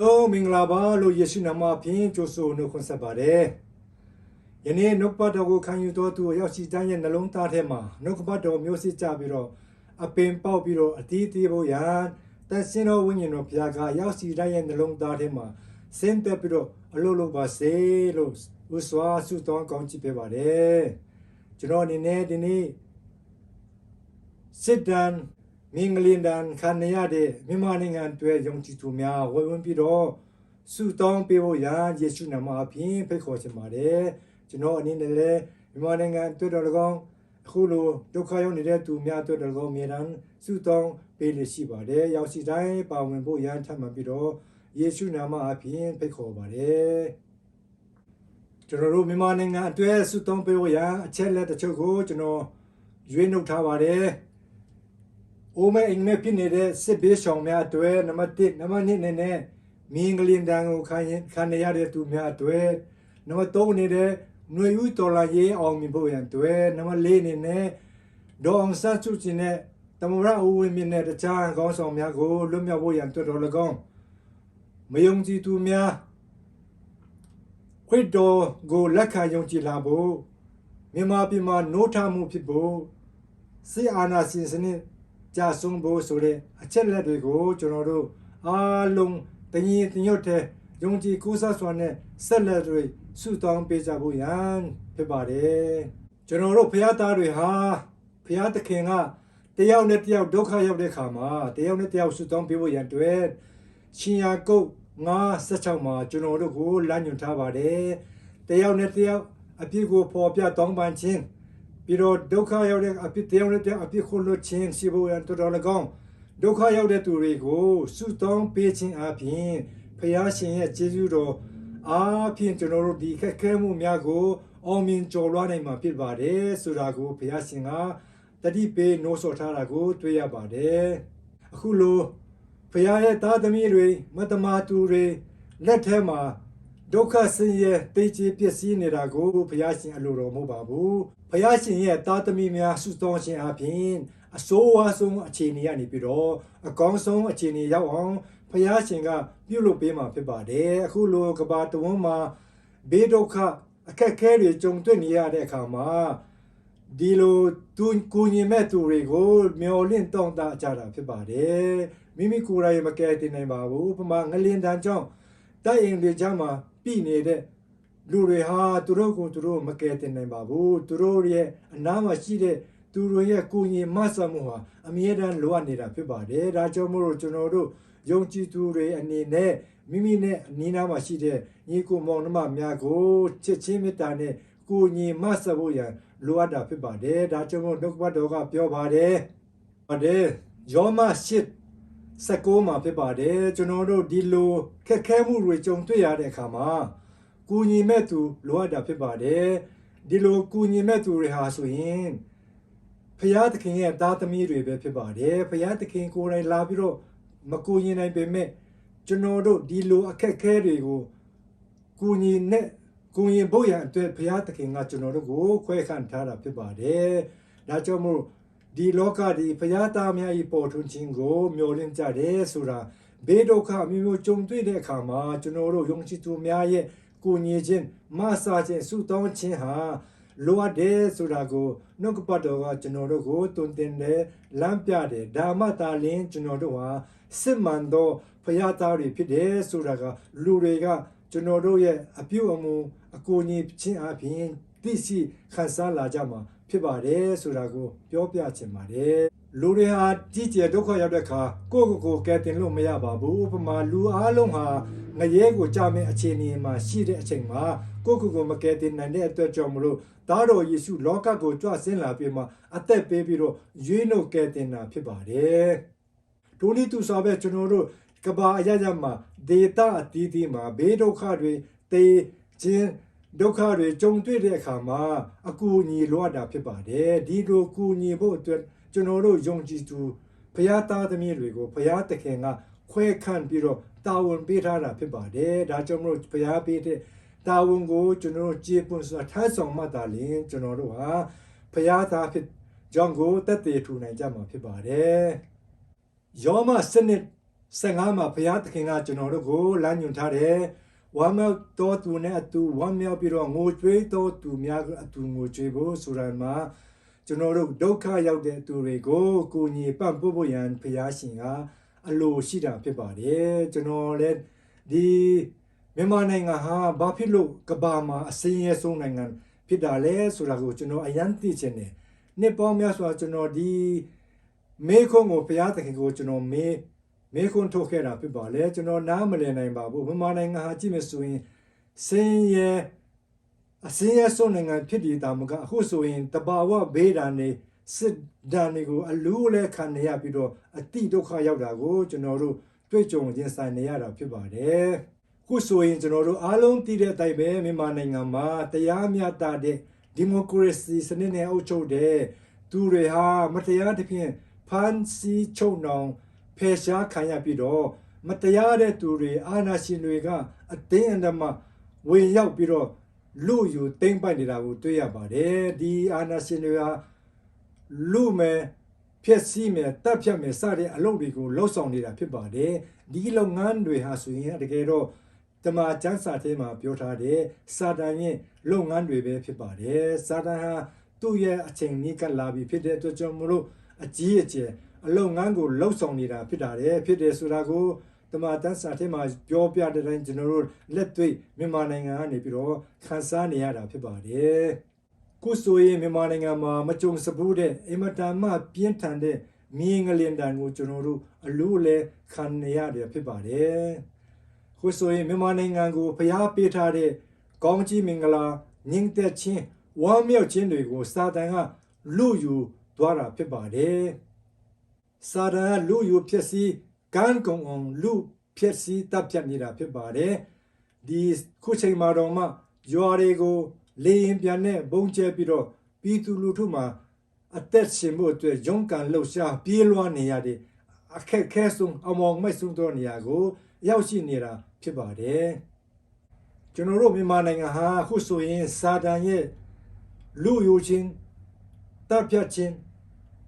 လုံးမင်္ဂလာပါလို့ယေရှုနာမဖြင့်ကြိုဆိုနှုတ်ခွန်းဆက်ပါတယ်။ယနေ့နှုတ်ပတ်တော်ကိုခံယူတော်သူရောက်ရှိတိုင်းရဲ့နှလုံးသားထဲမှာနှုတ်ပတ်တော်မျိုးစစ်ကြပြီးတော့အပင်ပေါက်ပြီးတော့အတီးတီးဖို့ရန်တန်စင်တော်ဝိညာဉ်တော်ဘုရားကရောက်ရှိတိုင်းရဲ့နှလုံးသားထဲမှာဆင်းသက်ပြီးတော့အလိုလိုပါစေလို့ဥစွာဆုတောင်းကောင်းချီးပေးပါတယ်။ကျွန်တော်အနေနဲ့ဒီနေ့စစ်တမ်း မင်္ဂလင်ဒန်ခံရတဲ့မြန်မာနိုင်ငံအတွက်ယုံကြည်သူများဝယ်ဝင်ပြီးတော့ဆုတောင်းပေးဖို့ရန်ယေရှုနာမအပြင်ဖိတ်ခေါ်ချင်ပါတယ်ကျွန်တော်အနေနဲ့လည်းမြန်မာနိုင်ငံအတွက်တော်၎င်းအခုလိုဒုက္ခရောက်နေတဲ့သူများအတွက်တော်၎င်းအမြဲတမ်းဆုတောင်းပေးနေရှိပါတယ်ရောက်ရှိတိုင်းပါဝင်ဖို့ရန်ထပ်မံပြီးတော့ယေရှုနာမအပြင်ဖိတ်ခေါ်ပါတယ်ကျွန်တော်တို့မြန်မာနိုင်ငံအတွက်ဆုတောင်းပေးဖို့ရန်အချက်လက်တချို့ကိုကျွန်တော်ရွေးနှုတ်ထားပါတယ်။ အိုမဲအင်မဲဖြစ်နေတဲ့စစ်ဘေးရှောင်များအတွက်နံပါတ်1နံပါတ်2နဲ့နဲ့မင်းကလင်တန်ကိုခံရင်ခံရတဲ့သူများအတွက်နံပါတ်3နေတဲ့ຫນွေဦးတော်လာရေးအောင်မြင်ဖို့ရန်အတွက်နံပါတ်4အနေနဲ့ဒေါအောင်ဆန်းစုကြည်နဲ့တမရဦးဝင်းမြင့်နဲ့တခြားကောင်းဆောင်များကိုလွတ်မြောက်ဖို့ရန်အတွက်တော်၎င်းမယုံကြည်သူများခွေတော်ကိုလက်ခံယုံကြည်လာဖို့မြန်မာပြည်မှာနိုးထမှုဖြစ်ဖို့စစ်အာဏာရှင်စနစ် ကြာဆုံးဖို့ဆိုတဲ့အချက်လက်တွေကိုကျွန်တော်တို့အားလုံးတညီတညွတ်တဲ့ယုံကြည်ကိုးစားစွာနဲ့ဆက်လက်တွေဆုတောင်းပေးကြဖို့ရန်ဖြစ်ပါတယ်ကျွန်တော်တို့ဖခင်သားတွေဟာဖခင်သခင်ကတယောက်နဲ့တယောက်ဒုက္ခရောက်တဲ့ခါမှာတယောက်နဲ့တယောက်ဆုတောင်းပေးဖို့ရန်အတွက်ရှင်ယာကုတ်916မှာကျွန်တော်တို့ကိုလမ်းညွှန်ထားပါတယ်တယောက်နဲ့တယောက်အပြစ်ကိုပေါ်ပြတောင်းပန်ခြင်း ပြီးတော့ဒုက္ခရောက်တဲ့အပြစ်တယောက်နဲ့တယောက်အပြစ်ကိုလွတ်ခြင်းရှိဖို့ရန်တော်တော်၎င်းဒုက္ခရောက်တဲ့သူတွေကိုဆုတောင်းပေးခြင်းအပြင်ဖခင်ရှင်ရဲ့ကျေးဇူးတော်အားဖြင့်ကျွန်တော်တို့ဒီခက်ခဲမှုများကိုအောင်မြင်ကျော်လွှားနိုင်မှာဖြစ်ပါတယ်ဆိုတာကိုဖခင်ရှင်ကတတိပေးနိုးဆော်ထားတာကို တွေ့ရပါတယ်အခုလိုဖခင်ရဲ့သားသမီးတွေမတ္တမာသူတွေလက်ထဲမှာ ဒုက္ခဆင်းရဲတိတ်ကြီးပျက်စီးနေတာကိုဘုရားရှင်အလိုတော်မဟုတ်ပါဘူးဘုရားရှင်ရဲ့တာသမီများဆုတောင်းခြင်းအပြင်အဆိုးဝါးဆုံးအခြေအနေကနေပြီးတော့အကောင်းဆုံးအခြေအနေရောက်အောင်ဘုရားရှင်ကပြုလုပ်ပေးမှာဖြစ်ပါတယ်အခုလိုကဘာတဝန်းမှာဘေးဒုက္ခအခက်အခဲတွေကြုံတွေ့နေရတဲ့အခါမှာဒီလိုသူကိုညင်မဲ့သူတွေကိုမျောလင့်တောင်းတကြတာဖြစ်ပါတယ်မိမိကိုယ်တိုင်မကယ်တင်နိုင်ပါဘူးဥပမာငလင်တန်းကြောင့် တိုက်အိမ်တွေကြားမှာပြည်နေတဲ့လူတွေဟာသူတို့ကိုသူတို့မကယ်တင်နိုင်ပါဘူးသူတို့ရဲ့အနားမှာရှိတဲ့သူတို့ရဲ့ကိုရင်မဆမှုဟာအမြဲတမ်းလိုအပ်နေတာဖြစ်ပါတယ်ဒါကြောင့်မို့လို့ကျွန်တော်တို့ယုံကြည်သူတွေအနေနဲ့မိမိနဲ့အနီးနားမှာရှိတဲ့ညီကိုမောင်နှမများကိုချစ်ချင်းမေတ္တာနဲ့ကိုရင်မဆဖို့ရန်လိုအပ်တာဖြစ်ပါတယ်ဒါကြောင့်မို့ဒုက္ခတော်ကပြောပါတယ်ပါတယ်ယောမရှိစ ကောမှာဖြစ်ပါတယ်ကျွန်တော်တို့ဒီလိုခက်ခဲမှုတွေကြုံတွေ့ရတဲ့အခါမှာကူညီမဲ့သူလိုအပ်တာဖြစ်ပါတယ်ဒီလိုကူညီမဲ့သူတွေဟာဆိုရင်ဖရာသခင်ရဲ့သားသမီးတွေပဲဖြစ်ပါတယ်ဖရာသခင်ကိုယ်တိုင်လာပြီးတော့မကူညီနိုင်ပေမဲ့ကျွန်တော်တို့ဒီလိုအခက်ခဲတွေကိုကူညီနဲ့ကူညီဖို့ရန်အတွက်ဖရာသခင်ကကျွန်တော်တို့ကိုခွဲခန့်ထားတာဖြစ်ပါတယ်ဒါကြောင့်မို့ ဒီလောကဒီဖရာသားများဤပေါ်ထွန်းခြင်းကိုမျှော်လင့်ကြတယ်ဆိုတာဘေးဒုက္ခမျိုးမျိုးကြုံတွေ့တဲ့အခါမှာကျွန်တော်တို့ယုံကြည်သူများရဲ့ကိုညီခြင်းမဆာခြင်းဆုတောင်းခြင်းဟာလိုအပ်တယ်ဆိုတာကိုနှုတ်ကပတ်တော်ကကျွန်တော်တို့ကိုတွင်တင်တယ်လမ်းပြတယ်ဒါမှသာလျှင်ကျွန်တော်တို့ဟာစစ်မှန်သောဖရာသားတွေဖြစ်တယ်ဆိုတာကလူတွေကကျွန်တော်တို့ရဲ့အပြုအမူအကိုညီခြင်းအပြင်သိရှိခံစားလာကြမှာ ဖြစ်ပါတယ်ဆိုတာကိုပြောပြချင်ပါတယ်လူတွေဟာကြီးကျယ်ဒုက္ခရောက်တဲ့အခါကိုယ့်ကိုယ်ကိုကယ်တင်လို့မရပါဘူးဥပမာလူအားလုံးဟာငရဲကိုကြာမယ့်အခြေအနေမှာရှိတဲ့အချိန်မှာကိုယ့်ကိုယ်ကိုမကယ်တင်နိုင်တဲ့အတွက်ကြောင့်မလို့သားတော်ယေရှုလောကကိုကြွဆင်းလာပြီးမှအသက်ပေးပြီးတော့ရွေးနှုတ်ကယ်တင်တာဖြစ်ပါတယ်ဒိုနည်းသူစာပဲကျွန်တော်တို့ကဘာအရရမှာဒေတာအတီးတီးမှာဘေးဒုက္ခတွေတေခြင်း ဒုက္ခတွေကြုံတွေ့တဲ့အခါမှာအကူအညီလိုအပ်တာဖြစ်ပါတယ်ဒီလိုကူညီဖို့အတွက်ကျွန်တော်တို့ယုံကြည်သူဘုရားသားသမီးတွေကိုဘုရားသခင်ကခွဲခန့်ပြီးတော့တာဝန်ပေးထားတာဖြစ်ပါတယ်ဒါကြောင့်မလို့ဘုရားပေးတဲ့တာဝန်ကိုကျွန်တော်တို့ကျေပွန်စွာထမ်းဆောင်မှသာလျှင်ကျွန်တော်တို့ဟာဘုရားသားဖြစ်ကြောင့်ကိုတက်တည်ထူနိုင်ကြမှာဖြစ်ပါတယ်ယောမစနစ်15မှာဘုရားသခင်ကကျွန်တော်တို့ကိုလမ်းညွှန်ထားတယ် ဝမ်းမြောက်တော်သူနဲ့အတူဝမ်းမြောက်ပြီးတော့ငိုကြွေးတော်သူများအတူငိုကြွေးဖို့ဆိုရမှာကျွန်တော်တို့ဒုက္ခရောက်တဲ့သူတွေကိုကိုညီပံ့ပို့ဖို့ရန်ဘုရားရှင်ကအလိုရှိတာဖြစ်ပါတယ်ကျွန်တော်လည်းဒီမြန်မာနိုင်ငံဟာဘာဖြစ်လို့ကမ္ဘာမှာအစင်းရဲဆုံးနိုင်ငံဖြစ်တာလဲဆိုတာကိုကျွန်တော်အယံသိချင်တယ်နှစ်ပေါင်းများစွာကျွန်တော်ဒီမေခွန်းကိုဘုရားသခင်ကိုကျွန်တော်မေး မေခွန်းထုတ်ခဲ့တာဖြစ်ပါလေကျွန်တော်နားမလည်နိုင်ပါဘူးမြန်မာနိုင်ငံဟာကြည့်မယ်ဆိုရင်စင်းရဲအစင်းရဲဆုံးနိုင်ငံဖြစ်တည်တာမကအခုဆိုရင်တဘာဝဘေးဒဏ်တွေစစ်ဒဏ်တွေကိုအလူးလဲခံနေရပြီးတော့အတိဒုက္ခရောက်တာကိုကျွန်တော်တို့တွေ့ကြုံရင်ဆိုင်နေရတာဖြစ်ပါတယ်ခုဆိုရင်ကျွန်တော်တို့အားလုံးသိတဲ့အတိုင်းပဲမြန်မာနိုင်ငံမှာတရားမျှတတဲ့ဒီမိုကရေစီစနစ်နဲ့အုပ်ချုပ်တဲ့သူတွေဟာမတရားသဖြင့်ဖန်ဆီးချုပ်နှောင် ဖယ်ရှားခံရပြီးတော့မတရားတဲ့သူတွေအာဏာရှင်တွေကအတင်းအဓမ္မဝင်ရောက်ပြီးတော့လူယူသိမ့်ပိုက်နေတာကိုတွေ့ရပါတယ်ဒီအာဏာရှင်တွေဟာလူမဲ့ဖြစ်စီမဲ့တပ်ဖြတ်မဲ့စတဲ့အလုပ်တွေကိုလှုပ်ဆောင်နေတာဖြစ်ပါတယ်ဒီလုပ်ငန်းတွေဟာဆိုရင်တကယ်တော့တမန်ကျမ်းစာထဲမှာပြောထားတဲ့စာတန်ရဲ့လုပ်ငန်းတွေပဲဖြစ်ပါတယ်စာတန်ဟာသူ့ရဲ့အချိန်ကြီးကလာပြီဖြစ်တဲ့အတွက်ကြောင့်မလို့အကြီးအကျယ် အလုံငန်းကိုလှုပ်ဆောင်နေတာဖြစ်တာတယ်ဖြစ်တယ်ဆိုတာကိုတမန်တန်းစာထဲမှာပြောပြတဲ့တိုင်းကျွန်တော်တို့လက်တွေ့မြန်မာနိုင်ငံကနေပြီးတော့ခန်းစားနေရတာဖြစ်ပါတယ်ခုဆိုရင်မြန်မာနိုင်ငံမှာမကြုံစဘူးတဲ့အင်မတန်မှပြင်းထန်တဲ့မြင်းငလင်တန်ကိုကျွန်တော်တို့အလို့လဲခံနေရတယ်ဖြစ်ပါတယ်ခုဆိုရင်မြန်မာနိုင်ငံကိုဖျားပေးထားတဲ့ကောင်းကြီးမင်္ဂလာညင်သက်ချင်းဝမ်းမြောက်ခြင်းတွေကိုစာတန်ကလူယူသွားတာဖြစ်ပါတယ် စာရန်လူယူဖြစ်စီကန်ကုံအောင်လူဖြစ်စီတပ်ဖြတ်နေတာဖြစ်ပါတယ်ဒီခုချိန်မှာတော့မှရွာတွေကိုလေရင်ပြန်နဲ့ဘုံကျဲပြီးတော့ပြည်သူလူထုမှာအသက်ရှင်မှုအတွက်ရုန်းကန်လှုပ်ရှားပြေးလွှားနေရတဲ့အခက်ခဲဆုံးအမောင်မိုက်ဆုံးသောနေရာကိုရောက်ရှိနေတာဖြစ်ပါတယ်ကျွန်တော်တို့မြန်မာနိုင်ငံဟာခုဆိုရင်စာတန်ရဲ့လူယူချင်းတပ်ဖြတ်ချင်း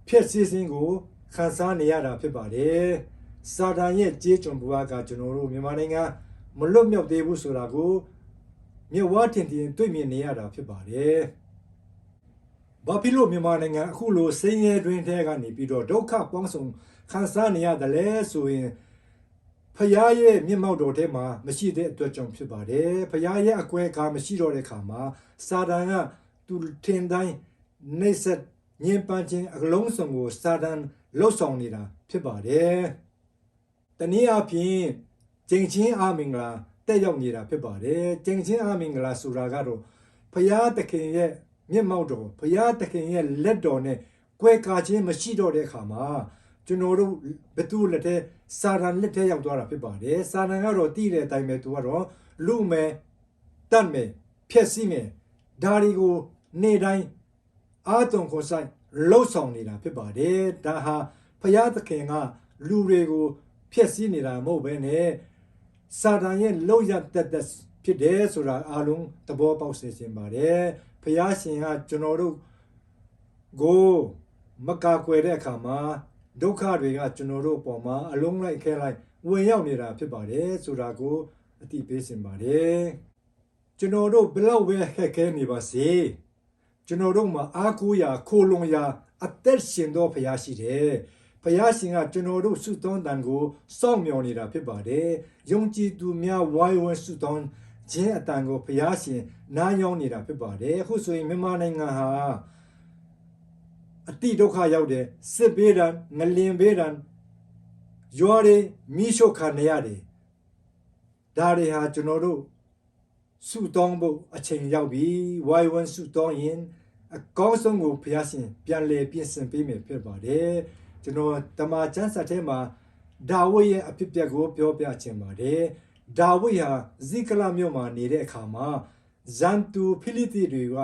ဖြစ်စည်းခြင်းကို ခန်းစားနေရတာဖြစ်ပါတယ်။စာတန်ရဲ့ကြေးကျွန်ဘဝကကျွန်တော်တို့မြန်မာနိုင်ငံမလွတ်မြောက်သေးဘူးဆိုတာကိုမြတ်ဝါတင်တင်တွေ့မြင်နေရတာဖြစ်ပါတယ်။ဘာဖြစ်လို့မြန်မာနိုင်ငံအခုလိုစိန်ရဲတွင်ထဲကနေပြီးတော့ဒုက္ခပေါင်းစုံခန်းစားနေရတယ်လဲဆိုရင်ဖရာရဲ့မျက်မှောက်တော်ထဲမှာမရှိတဲ့အတွက်ကြောင့်ဖြစ်ပါတယ်။ဖရာရဲ့အကွဲကားမရှိတော့တဲ့ခါမှာစာတန်ကသူထင်တိုင်းနှိမ့်ဆက်ညင်ပန်းခြင်းအလုံးစုံကိုစာတန် လှုပ်ဆောင်နေတာဖြစ်ပါတယ်။တနည်းအားဖြင့်ကျင့်ချင်းအာမင်္ဂလာတက်ရောက်နေတာဖြစ်ပါတယ်။ကျင့်ချင်းအာမင်္ဂလာဆိုတာကတော့ဖရာသခင်ရဲ့မျက်မှောက်တော်ဖရာသခင်ရဲ့လက်တော်နဲ့ကွဲကာခြင်းမရှိတော့တဲ့အခါမှာကျွန်တော်တို့ဘသူလက်ထဲစာရန်လက်ထဲရောက်သွားတာဖြစ်ပါတယ်။စာရန်ကတော့တည်တဲ့အတိုင်းပဲသူကတော့လူမဲ့တတ်မဲ့ဖြက်စီးမဲ့ဒါတွေကိုနေ့တိုင်းအာတုံကိုဆိုင် လှုပ်ဆောင်နေတာဖြစ်ပါတယ်ဒါဟာဖယားသခင်ကလူတွေကိုဖျက်ဆီးနေတာမဟုတ်ဘဲနဲ့စာတန်ရဲ့လှုပ်ရတက်တက်ဖြစ်တယ်ဆိုတာအားလုံးသဘောပေါက်စေချင်ပါတယ်ဖယားရှင်ကကျွန်တော်တို့ကိုမကာကွယ်တဲ့အခါမှာဒုက္ခတွေကကျွန်တော်တို့အပေါ်မှာအလုံးလိုက်ခဲလိုက်ဝင်ရောက်နေတာဖြစ်ပါတယ်ဆိုတာကိုအသိပေးစင်ပါတယ်ကျွန်တော်တို့ဘယ်လောက်ပဲခက်ခဲနေပါစေ ကျွန်တော်တို့မှာအားကိုးရာခိုလုံရာအသက်ရှင်သောဖရားရှိတယ်။ဖရားရှင်ကကျွန်တော်တို့ဆုတောင်းတန်ကိုစောင့်မျှော်နေတာဖြစ်ပါတယ်။ယုံကြည်သူများဝိုင်းဝန်းဆုတောင်းခြင်းအတန်ကိုဖရားရှင်နားယောင်းနေတာဖြစ်ပါတယ်။အခုဆိုရင်မြန်မာနိုင်ငံဟာအတိဒုက္ခရောက်တယ်စစ်ဘေးဒဏ်ငလင်ဘေးဒဏ်ရွာတွေမိရှုခံနေရတယ်။ဒါတွေဟာကျွန်တော်တို့ ဆုတောင်းဖို့အချိန်ရောက်ပြီဝိုင်းဝန်းဆုတောင်းရင်အကောင်းဆုံးကိုဘုရားရှင်ပြန်လည်ပြင်ဆင်ပေးမယ်ဖြစ်ပါတယ်ကျွန်တော်တမန်ကျမ်းစာထဲမှာဒါဝိဒ်ရဲ့အဖြစ်အပျက်ကိုပြောပြချင်ပါတယ်ဒါဝိဒ်ဟာဇိကလမြို့မှာနေတဲ့အခါမှာဇန်တူဖိလိတိတွေက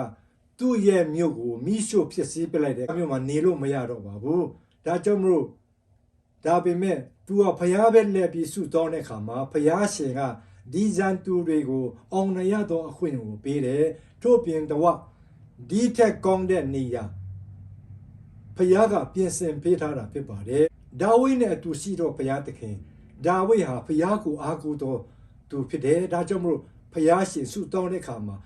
သူ့ရဲ့မြို့ကိုမိရှို့ဖြစ်စည်းပလိုက်တဲ့မြို့မှာနေလို့မရတော့ပါဘူးဒါကြောင့်မလို့ဒါပေမဲ့သူကဖျားပဲလက်ပြီးဆုတောင်းတဲ့အခါမှာဖျားရှင်က ဒီဇန်တူတွေကိုအောင်ရရသောအခွင့်ကိုပေးတယ်ထို့ပြင်တော့ဒီထက်ကောင်းတဲ့နေရာဖခင်ကပြင်ဆင်ပေးထားတာဖြစ်ပါတယ်ဒါဝိနဲ့အတူရှိတော့ဘုရားသခင်ဒါဝိဒ်ဟာဖျားကိုအားကိုးတော်သူဖြစ်တယ်ဒါကြောင့်မလို့ဖျားရှင်ဆုတောင်းတဲ့အခါမှာ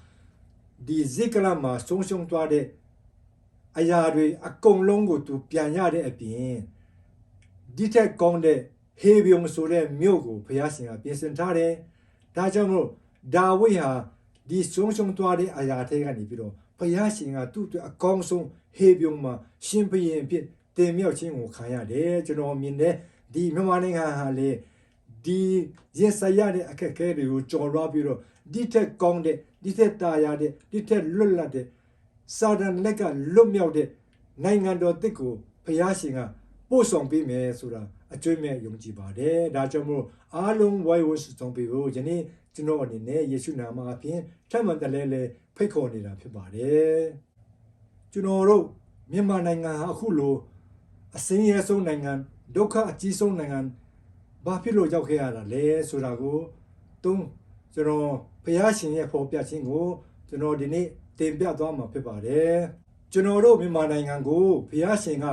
ဒီဇိကလမှာဆုံးရှုံးသွားတဲ့အရာတွေအကုန်လုံးကိုသူပြန်ရတဲ့အပြင်ဒီထက်ကောင်းတဲ့ဟေဘယုံဆိုတဲ့မြို့ကိုဘုရားရှင်ကပြင်ဆင်ထားတယ်။ ဒါကြောင့်မို့ဒါဝိဒ်ဟာဒီဆုံးရှုံးသွားတဲ့အရာတွေကနေပြီးတော့ဘုရားရှင်ကသူ့အတွက်အကောင်းဆုံးဟေဘယုံမှာရှင်ဘုရင်အဖြစ်တင်မြောက်ခြင်းကိုခံရတယ်ကျွန်တော်မြင်တဲ့ဒီမြန်မာနိုင်ငံဟာလေဒီရင်ဆိုင်ရတဲ့အခက်အခဲတွေကိုကြော်လွှားပြီးတော့ဒီထက်ကောင်းတဲ့ဒီထက်တာယာတဲ့ဒီထက်လွတ်လပ်တဲ့စာဒန်လက်ကလွတ်မြောက်တဲ့နိုင်ငံတော်တစ်ကိုဘုရားရှင်ကပို့ဆောင်ပေးမယ်ဆိုတာ အကျွမ်းမဲ့ယုံကြည်ပါတယ်ဒါကြောင့်မို့အားလုံးဝိုင်းဝန်းစုဆောင်ပေးဖို့ယနေ့ကျွန်တော်အနေနဲ့ယေရှုနာမအပြင်ထပ်မံတလဲလဲဖိတ်ခေါ်နေတာဖြစ်ပါတယ်ကျွန်တော်တို့မြန်မာနိုင်ငံဟာအခုလိုအစင်းရဲဆုံးနိုင်ငံဒုက္ခအကြီးဆုံးနိုင်ငံဘာဖြစ်လို့ရောက်ခဲ့ရတာလဲဆိုတာကိုသုံးကျွန်တော်ဘုရားရှင်ရဲ့ဖော်ပြခြင်းကိုကျွန်တော်ဒီနေ့တင်ပြသွားမှာဖြစ်ပါတယ်ကျွန်တော်တို့မြန်မာနိုင်ငံကိုဘုရားရှင်က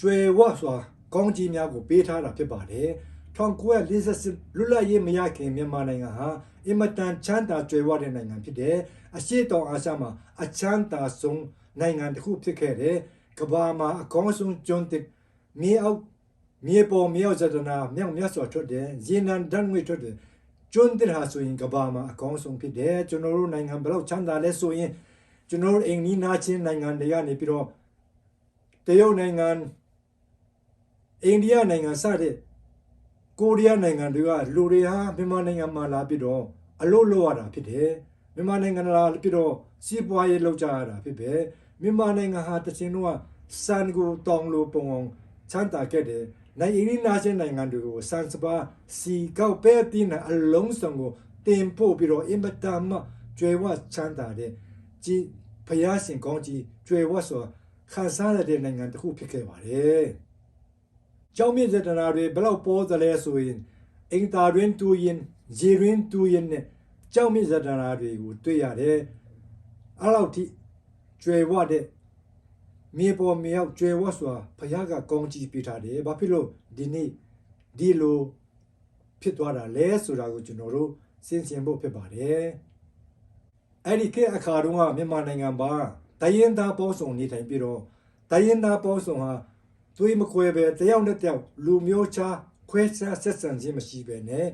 ကျွယ်ဝစွာ ကောင်းကြီးများကိုပေးထားတာဖြစ်ပါတယ်1948လွတ်လပ်ရေးမရခင်မြန်မာနိုင်ငံဟာအင်မတန်ချမ်းသာကြွယ်ဝတဲ့နိုင်ငံဖြစ်တယ်အရှိတောင်အာရှမှာအချမ်းသာဆုံးနိုင်ငံတစ်ခုဖြစ်ခဲ့တယ်ကမ္ဘာမှာအကောင်းဆုံးကျွန်းတစ်မြေအောက်မြေပေါ်မြေအောက်ဇဒနာမြောက်မြတ်စွာထွက်တယ်ရေနံဓာတ်ငွေထွက်တယ်ကျွန်းတစ်ဟာဆိုရင်ကမ္ဘာမှာအကောင်းဆုံးဖြစ်တယ်ကျွန်တော်တို့နိုင်ငံဘယ်လောက်ချမ်းသာလဲဆိုရင်ကျွန်တော်တို့အိမ်နီးနားချင်းနိုင်ငံတွေကနေပြီးတော့တရုတ်နိုင်ငံ အိန္ဒိယနိုင်ငံစတဲ့ကိုရီးယားနိုင်ငံတွေကလူတွေဟာမြန်မာနိုင်ငံမှာလာပြီးတော့အလို့လို့ရတာဖြစ်တယ်မြန်မာနိုင်ငံလာပြီးတော့စီးပွားရေးလုပ်ကြရတာဖြစ်ပဲမြန်မာနိုင်ငံဟာတချင်တော့စံကိုတောင်းလို့ပုံအောင်ချမ်းသာခဲ့တယ်နိုင်အင်းနီနာရှင်နိုင်ငံတွေကိုစံစပါစီကောက်ပဲတင်းအလုံးစုံကိုတင်ပို့ပြီးတော့အင်မတန်မှကျွယ်ဝချမ်းသာတဲ့ကြီးဖျားရှင်ကောင်းကြီးကျွယ်ဝဆိုခံစားရတဲ့နိုင်ငံတစ်ခုဖြစ်ခဲ့ပါတယ်။ ကျောင်းမြင့်စေတနာတွေဘယ်လောက်ပေါ်သလဲဆိုရင်အင်တာရင်းတူရင်ဂျီရင်းတူရင်နဲ့ကျောင်းမြင့်စေတနာတွေကိုတွေ့ရတယ်။အဲ့လောက်ထိကျွယ်ဝတဲ့မြေပေါ်မြေရောက်ကျွယ်ဝစွာဖခင်ကကောင်းကြီးပေးထားတယ်။ဘာဖြစ်လို့ဒီနေ့ဒီလိုဖြစ်သွားတာလဲဆိုတာကိုကျွန်တော်တို့စဉ်းကျင်ဖို့ဖြစ်ပါတယ်။အဲ့ဒီခေတ်အခါတုန်းကမြန်မာနိုင်ငံမှာတရင်သားပေါင်းစုံနေထိုင်ပြီးတော့တရင်သားပေါင်းစုံဟာ သွေးမခွဲပဲတယောက်နဲ့တယောက်လူမျိုးခြားခွဲခြားဆက်ဆံခြင်းမရှိပဲနဲ့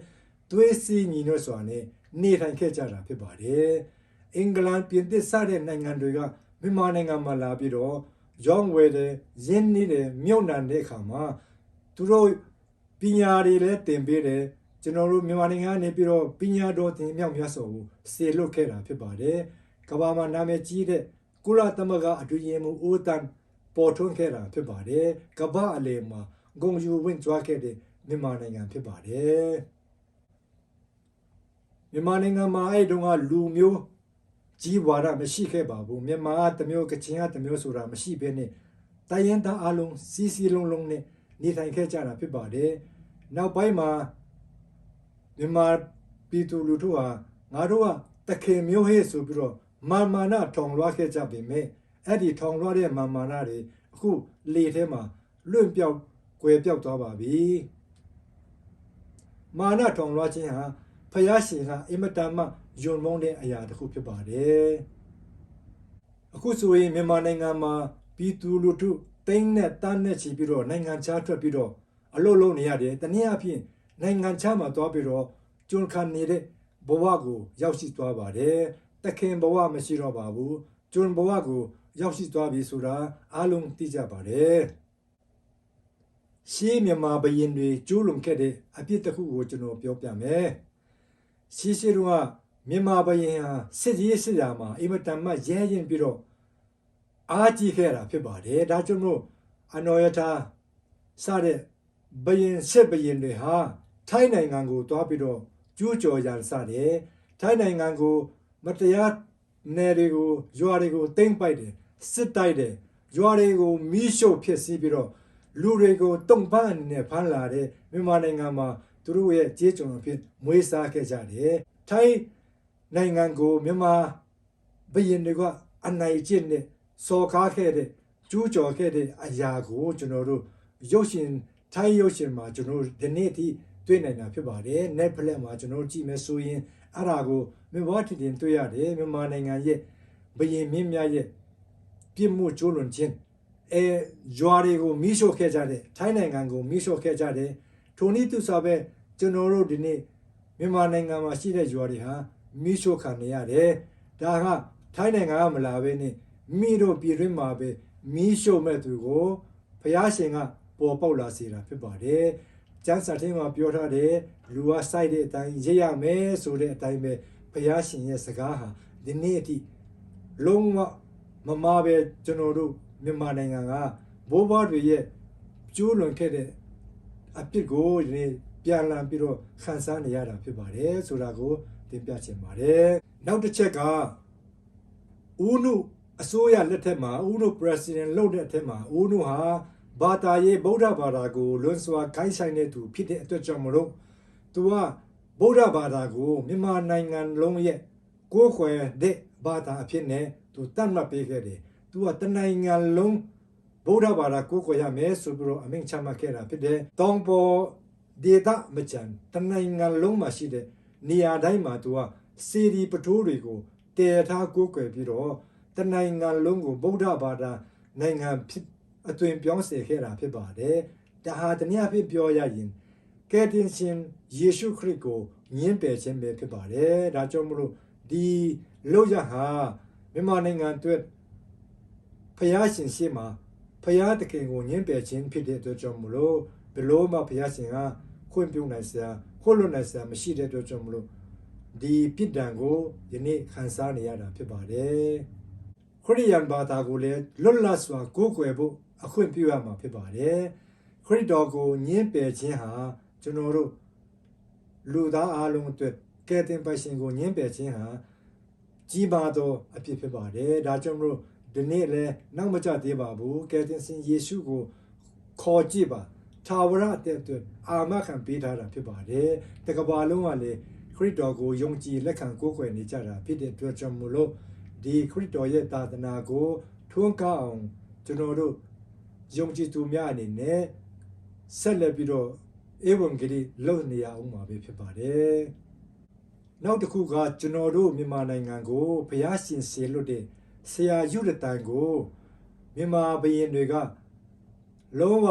သွေးစည်းညီညွတ်စွာနဲ့နေထိုင်ခဲ့ကြတာဖြစ်ပါတယ်။အင်္ဂလန်ပြင်သစ်စတဲ့နိုင်ငံတွေကမြန်မာနိုင်ငံမှာလာပြီးတော့ရောင်းဝယ်တယ်ရင်းနှီးတယ်မြုပ်နှံတဲ့အခါမှာသူတို့ပညာတွေလည်းသင်ပေးတယ်ကျွန်တော်တို့မြန်မာနိုင်ငံကနေပြီးတော့ပညာတော်သင်မြောက်မြတ်စွာကိုစေလွတ်ခဲ့တာဖြစ်ပါတယ်ကမ္ဘာမှာနာမည်ကြီးတဲ့ကုလသမဂ္ဂအတူရင်မှုအိုတန် ပေါ်ထွန်းခဲ့တာဖြစ်ပါတယ်ကမ္ဘာအလယ်မှာဂုံယူဝင်ကြွားခဲ့တဲ့မြန်မာနိုင်ငံဖြစ်ပါတယ်မြန်မာနိုင်ငံမှာအဲ့တုန်းကလူမျိုးကြီးဝါဒမရှိခဲ့ပါဘူးမြန်မာကတစ်မျိုးကချင်ကတစ်မျိုးဆိုတာမရှိဘဲနဲ့တိုင်းရင်းသားအလုံးစီစီလုံးလုံးနဲ့နေထိုင်ခဲ့ကြတာဖြစ်ပါတယ်နောက်ပိုင်းမှာမြန်မာပြည်သူလူထုဟာငါတို့ကတခင်မျိုးဟဲ့ဆိုပြီးတော့မာမာနထောင်လွှားခဲ့ကြပေမဲ့ အဲ့ဒီထောင်လွှားတဲ့မာမာနတွေအခုလေထဲမှာလွင့်ပြောက်ကွယ်ပြောက်သွားပါပြီမာနထောင်လွှားခြင်းဟာဖယားရှင်ကအင်မတန်မှယွန်မုန်းတဲ့အရာတစ်ခုဖြစ်ပါတယ်အခုဆိုရင်မြန်မာနိုင်ငံမှာပြည်သူလူထုတိမ့်နဲ့တန်းနဲ့ချီပြီးတော့နိုင်ငံခြားထွက်ပြီးတော့အလုပ်လုပ်နေရတယ်တနည်းအားဖြင့်နိုင်ငံခြားမှာသွားပြီးတော့ကျွန်းခံနေတဲ့ဘဝကိုရောက်ရှိသွားပါတယ်တခင်ဘဝမရှိတော့ပါဘူးကျွန်းဘဝကို ရောက်ရှိသွားပြီဆိုတာအားလုံးသိကြပါတယ်ရှေးမြန်မာဘရင်တွေကျိုးလွန်ခဲ့တဲ့အပြစ်တစ်ခုကိုကျွန်တော်ပြောပြမယ်ရှေးရှေးတုန်းကမြန်မာဘရင်ဟာစစ်ရေးစစ်ရာမှာအင်မတန်မှရဲရင်ပြီးတော့အားကြီးခဲ့တာဖြစ်ပါတယ်ဒါကြောင့်မို့အနော်ယထာစတဲ့ဘရင်စစ်ဘရင်တွေဟာထိုင်းနိုင်ငံကိုတွားပြီးတော့ကျူးကျော်ရန်စတယ်ထိုင်းနိုင်ငံကို မတရားနယ်တွေကိုရွာတွေကိုတိမ့်ပိုက်တယ် စစ်တိုက်တယ်ရွာတွေကိုမီးရှို့ဖြစ်စီပြီးတော့လူတွေကိုတုံပန်းအနေနဲ့ဖမ်းလာတဲ့မြန်မာနိုင်ငံမှာသူတို့ရဲ့ကြေးကျွန်အဖြစ်မွေးစားခဲ့ကြတယ်ထိုင်းနိုင်ငံကိုမြန်မာဘရင်တွေကအနိုင်ကျင့်နဲ့စော်ကားခဲ့တဲ့ကျူးကျော်ခဲ့တဲ့အရာကိုကျွန်တော်တို့ရုပ်ရှင်ထိုင်းရုပ်ရှင်မှာကျွန်တော်တို့ဒီနေ့အထိတွေ့နိုင်တာဖြစ်ပါတယ် Netflix မှာကျွန်တော်တို့ကြည့်မယ်ဆိုရင်အဲ့ဒါကိုမြဘွားထင်ထင်တွေ့ရတယ်မြန်မာနိုင်ငံရဲ့ဘရင်မင်းများရဲ့ ပြစ်မှုကျူးလွန်ခြင်းအဲဂျွာတွေကိုမိရှို့ခဲ့ကြတဲ့ထိုင်းနိုင်ငံကိုမိရှို့ခဲ့ကြတဲ့ထိုနည်းသူစားပဲကျွန်တော်တို့ဒီနေ့မြန်မာနိုင်ငံမှာရှိတဲ့ဂျွာတွေဟာမိရှို့ခံနေရတယ်ဒါကထိုင်းနိုင်ငံကမလာဘဲနဲ့မိတို့ပြည်တွင်းမှာပဲမိရှို့မဲ့သူကိုဘုရားရှင်ကပေါ်ပေါက်လာစေတာဖြစ်ပါတယ်ကျမ်းစာထဲမှာပြောထားတဲ့လူကစိုက်တဲ့အတိုင်းရရမယ်ဆိုတဲ့အတိုင်းပဲဘုရားရှင်ရဲ့စကားဟာဒီနေ့အထိလုံးဝ မမာပဲကျွန်တော်တို့မြန်မာနိုင်ငံကဘိုးဘွားတွေရဲ့ကျိုးလွန်ခဲ့တဲ့အပြစ်ကိုဒီနေ့ပြန်လည်ပြီးတော့ခန်းစားနေရတာဖြစ်ပါတယ်ဆိုတာကိုတင်ပြချင်ပါတယ်နောက်တစ်ချက်ကဦးနုအစိုးရလက်ထက်မှာဦးနု president လုပ်တဲ့အထက်မှာဦးနုဟာဘာသာရေးဗုဒ္ဓဘာသာကိုလွန်စွာခိုင်းဆိုင်တဲ့သူဖြစ်တဲ့အတွက်ကြောင့်မလို့သူကဗုဒ္ဓဘာသာကိုမြန်မာနိုင်ငံလုံးရဲ့ကိုယ်ခွဲတဲ့ဘာသာအဖြစ်နဲ့ သူတတ်မှတ်ပေးခဲ့တယ်သူကတနိုင်ငံလုံးဗုဒ္ဓဘာသာကိုယ်ခွဲရမယ်ဆိုပြီးတော့အမိန့်ချမှတ်ခဲ့တာဖြစ်တယ်တောင်ပေါ်ဒေသမချန်တနိုင်ငံလုံးမှာရှိတဲ့နေရာတိုင်းမှာသူကစီဒီပထိုးတွေကိုတည်ထားကိုယ်ခွဲပြီးတော့တနိုင်ငံလုံးကိုဗုဒ္ဓဘာသာနိုင်ငံဖြစ်အသွင်ပြောင်းစေခဲ့တာဖြစ်ပါတယ်။ဒါဟာတနည်းအားဖြင့်ပြောရရင်ကယ်တင်ရှင်ယေရှုခရစ်ကိုညှင်းပယ်ခြင်းပဲဖြစ်ပါတယ်။ဒါကြောင့်မလို့ဒီလောက်ရဟာ မြန်မာနိုင်ငံအတွက်ဖျားရှင်ရှိမှာဖျားတခင်ကိုညှင်းပယ်ခြင်းဖြစ်တဲ့အတွက်ကြောင့်မလို့ဘလို့မှဖျားရှင်ကခွင့်ပြုနိုင်စရာခွင့်လွတ်နိုင်စရာမရှိတဲ့အတွက်ကြောင့်မလို့ဒီပြစ်ဒဏ်ကိုယနေ့ခံစားနေရတာဖြစ်ပါတယ်။ခရစ်ယာန်ဘာသာကိုလည်းလွတ်လပ်စွာကိုးကွယ်ဖို့အခွင့်ပြုရမှာဖြစ်ပါတယ်ခရစ်တော်ကိုညှင်းပယ်ခြင်းဟာကျွန်တော်တို့လူသားအလုံးအတွက်ကယ်တင်ပါရှင်ကိုညှင်းပယ်ခြင်းဟာ ကြီးမားသောအဖြစ်ဖြစ်ပါတယ်ဒါကြောင့်မလို့ဒီနေ့လည်းနောက်မကျသေးပါဘူးကယ်တင်ရှင်ယေရှုကိုခေါ်ကြည့်ပါသာဝရအသက်အတွက်အာမခံပေးထားတာဖြစ်ပါတယ်တကဘာလုံးကလည်းခရစ်တော်ကိုယုံကြည်လက်ခံကိုးကွယ်နေကြတာဖြစ်တဲ့အတွက်ကြောင့်မလို့ဒီခရစ်တော်ရဲ့သာသနာကိုထွန်းကားအောင်ကျွန်တော်တို့ယုံကြည်သူများအနေနဲ့ဆက်လက်ပြီးတော့ဧဝံဂေလိလုပ်နေရအောင်မှာပဲဖြစ်ပါတယ်။ နောက်တစ်ခုကကျွန်တော်တို့မြန်မာနိုင်ငံကိုဘုရားရှင်ဆေလွတ်တဲ့ဆရာယုဒတန်ကိုမြန်မာဘုရင်တွေကလုံးဝ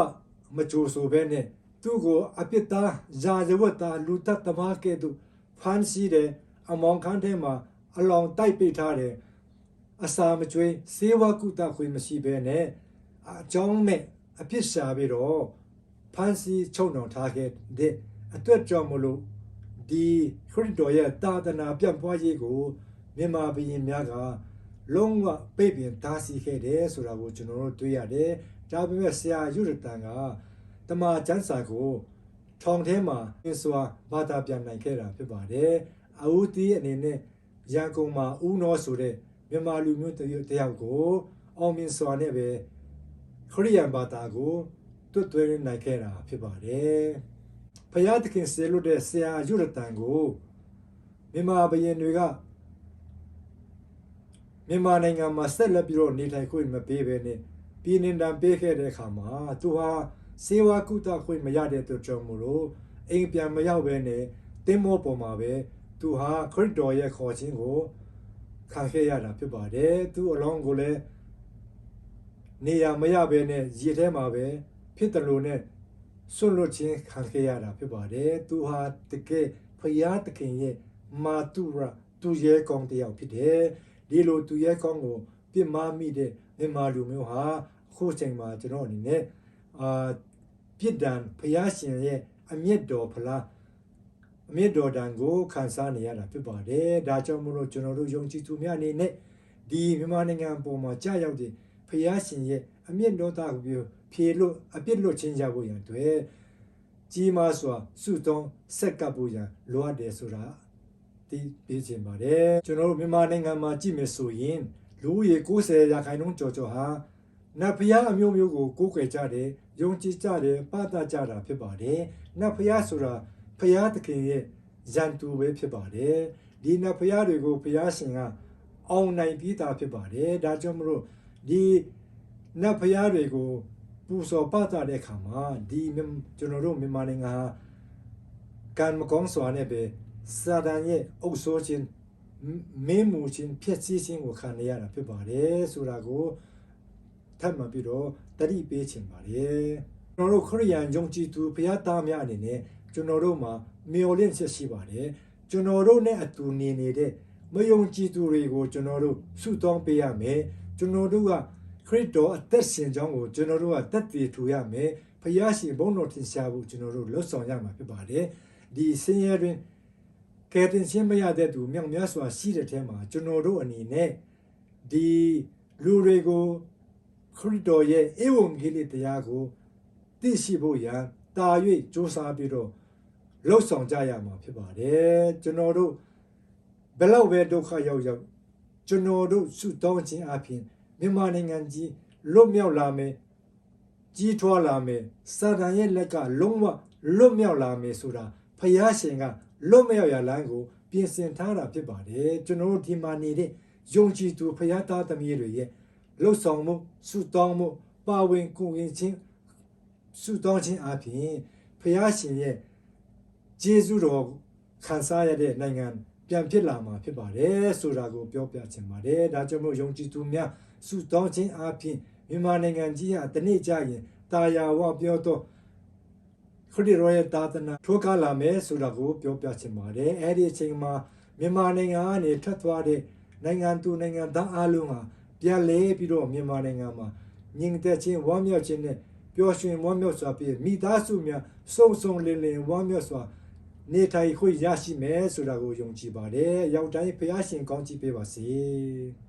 မကြိုဆိုဘဲနဲ့သူ့ကိုအပြစ်သားဇာဇဝတ်သားလူသက်သမားကဲ့သို့ဖမ်းဆီးတယ်အမောင်ခန်းထဲမှာအလောင်တိုက်ပိတ်ထားတယ်အစာမကျွေးစေဝကုသခွင့်မရှိဘဲနဲ့အကြောင်းမဲ့အပြစ်ရှာပြီးတော့ဖန်စီချုံနှောင်ထားခဲ့တဲ့အတွက်ကြောင့်မလို့ ဒီခရစ်တော်ရဲ့တာသနာပြန့်ပွားရေးကိုမြန်မာပြည်များကလုံးဝပိတ်ပင်တားဆီးခဲ့တယ်ဆိုတာကိုကျွန်တော်တို့တွေ့ရတယ်။ဒါပေမဲ့ဆရာယုရတန်ကတမန်ကျမ်းစာကိုထောင်ထဲမှာအင်းစွာဘာသာပြန်နိုင်ခဲ့တာဖြစ်ပါတယ်။အဦးတီးအနေနဲ့ရန်ကုန်မှာဦးနောဆိုတဲ့မြန်မာလူမျိုးတယောက်ကိုအောင်မြင်စွာနဲ့ပဲခရိယန်ဘာသာကိုတွတ်သွဲနိုင်ခဲ့တာဖြစ်ပါတယ်။ ဖယားသခင်ဆေလို့တဲ့ဆရာယုရတန်ကိုမြန်မာဘရင်တွေကမြန်မာနိုင်ငံမှာဆက်လက်ပြီးတော့နေထိုင်ခွင့်မပေးဘဲနဲ့ပြည်နှင်တံပေးခဲ့တဲ့အခါမှာသူဟာစေဝါကုသခွင့်မရတဲ့အတွက်ကြောင့်မို့လို့အိမ်ပြန်မရောက်ဘဲနဲ့တင်းမောပေါ်မှာပဲသူဟာခရစ်တော်ရဲ့ခေါ်ခြင်းကိုခံခဲ့ရတာဖြစ်ပါတယ်။သူအလောင်းကိုလည်းနေရာမရဘဲနဲ့ရေထဲမှာပဲဖြစ်တယ်လို့နဲ့ ဆွတ်လွတ်ခြင်းခံခဲ့ရတာဖြစ်ပါတယ်သူဟာတကယ်ဖယားသခင်ရဲ့မာတုရသူရဲကောင်းတစ်ယောက်ဖြစ်တယ်ဒီလိုသူရဲကောင်းကိုပြစ်မှားမိတဲ့မြန်မာလူမျိုးဟာအခုချိန်မှာကျွန်တော်အနေနဲ့အာပြစ်ဒဏ်ဖယားရှင်ရဲ့အမျက်တော်ဖလားအမျက်တော်တန်ကိုခံစားနေရတာဖြစ်ပါတယ်ဒါကြောင့်မလို့ကျွန်တော်တို့ယုံကြည်သူများအနေနဲ့ဒီမြန်မာနိုင်ငံပေါ်မှာကြာရောက်တဲ့ဖျားရှင်ရဲ့အမျက်တော်သားကို ဖြေလို့အပြစ်လွတ်ချင်းကြဖို့ရန်အတွက်ကြီးမားစွာစုတောင်းဆက်ကပ်ဖို့ရန်လိုအပ်တယ်ဆိုတာသိပေးခြင်းပါတယ်ကျွန်တော်တို့မြန်မာနိုင်ငံမှာကြည့်မယ်ဆိုရင်လူဦးရေ90ရာခိုင်နှုန်းကျော်ကျော်ဟာနတ်ဖျားအမျိုးမျိုးကိုကိုးကွယ်ကြတယ်ယုံကြည်ကြတယ်ပသကြတာဖြစ်ပါတယ်နတ်ဖျားဆိုတာဖျားသခင်ရဲ့ဇန်တူပဲဖြစ်ပါတယ်ဒီနတ်ဖျားတွေကိုဖျားရှင်ကအောင်နိုင်ပြီးသားဖြစ်ပါတယ်ဒါကြောင့်မလို့ဒီနတ်ဖျားတွေကို ပူဇော်ပသတဲ့အခါမှာဒီကျွန်တော်တို့မြန်မာနိုင်ငံဟာကံမကောင်းစွာနဲ့ပဲစာတန်ရဲ့အုပ်ဆိုးခြင်းမင်းမူခြင်းဖြစ်စည်းခြင်းကိုခံနေရတာဖြစ်ပါတယ်ဆိုတာကိုထပ်မံပြီးတော့တတိပေးခြင်းပါတယ်ကျွန်တော်တို့ခရိယန်ယုံကြည်သူဘုရားသားများအနေနဲ့ကျွန်တော်တို့မှာမျှော်လင့်ချက်ရှိပါတယ်ကျွန်တော်တို့နဲ့အတူနေနေတဲ့မယုံကြည်သူတွေကိုကျွန်တော်တို့ဆုတောင်းပေးရမယ်ကျွန်တော်တို့ကခ ရစ်တော်အသက်ရှင်ကြောင်းကိုကျွန်တော်တို့ကတက်တည်ထူရမယ်ဖျားရှင်ဘုန်းတော်ထင်ရှားဖို့ကျွန်တော်တို့လွတ်ဆောင်ရမှာဖြစ်ပါတယ်ဒီဆင်းရဲတွင်ကယ်တင်ခြင်းမရတဲ့သူမြောက်များစွာရှိတဲ့ထဲမှာကျွန်တော်တို့အနေနဲ့ဒီလူတွေကိုခရစ်တော်ရဲ့ဧဝံဂေလိတရားကိုသိရှိဖို့ရန်တာ၍စ조사ပြီးတော့လှုပ်ဆောင်ကြရမှာဖြစ်ပါတယ်ကျွန်တော်တို့ဘယ်လောက်ပဲဒုက္ခရောက်ရောက်ကျွန်တော်တို့ဆုတောင်းခြင်းအပြင် မြန်မာနိုင်ငံကြီးလွတ်မြောက်လာမယ်ကြီးထွားလာမယ်စာတန်ရဲ့လက်ကလုံးဝလွတ်မြောက်လာမယ်ဆိုတာဖယားရှင်ကလွတ်မြောက်ရလမ်းကိုပြင်ဆင်ထားတာဖြစ်ပါတယ်ကျွန်တော်တို့ဒီမှာနေတဲ့ယုံကြည်သူဖယားသားသမီးတွေရဲ့လှုပ်ဆောင်မှုဆုတောင်းမှုပါဝင်ကူဝင်ခြင်းဆုတောင်းခြင်းအပြင်ဖယားရှင်ရဲ့ကျေးဇူးတော်ခံစားရတဲ့နိုင်ငံပြန်ဖြစ်လာမှာဖြစ်ပါတယ်ဆိုတာကိုပြောပြချင်ပါတယ်ဒါကြောင့်မို့ယုံကြည်သူများ ဆုတောင်းခြင်းအပြင်မြန်မာနိုင်ငံကြီးဟာတနေ့ကျရင်တာယာဝပြောတော့ခရစ်တော်ရဲ့သာသနာထိုးကားလာမယ်ဆိုတာကိုပြောပြချင်ပါတယ်အဲ့ဒီအချိန်မှာမြန်မာနိုင်ငံကနေထွက်သွားတဲ့နိုင်ငံသူနိုင်ငံသားအလုံးဟာပြန်လဲပြီးတော့မြန်မာနိုင်ငံမှာညီငတဲ့ချင်းဝမ်းမြောက်ခြင်းနဲ့ပျော်ရွှင်ဝမ်းမြောက်စွာပြီးမိသားစုများစုံစုံလင်လင်ဝမ်းမြောက်စွာနေထိုင်ခွင့်ရရှိမယ်ဆိုတာကိုယုံကြည်ပါတယ်။ရောက်တိုင်းဖះရှင်ကောင်းချီးပေးပါစေ။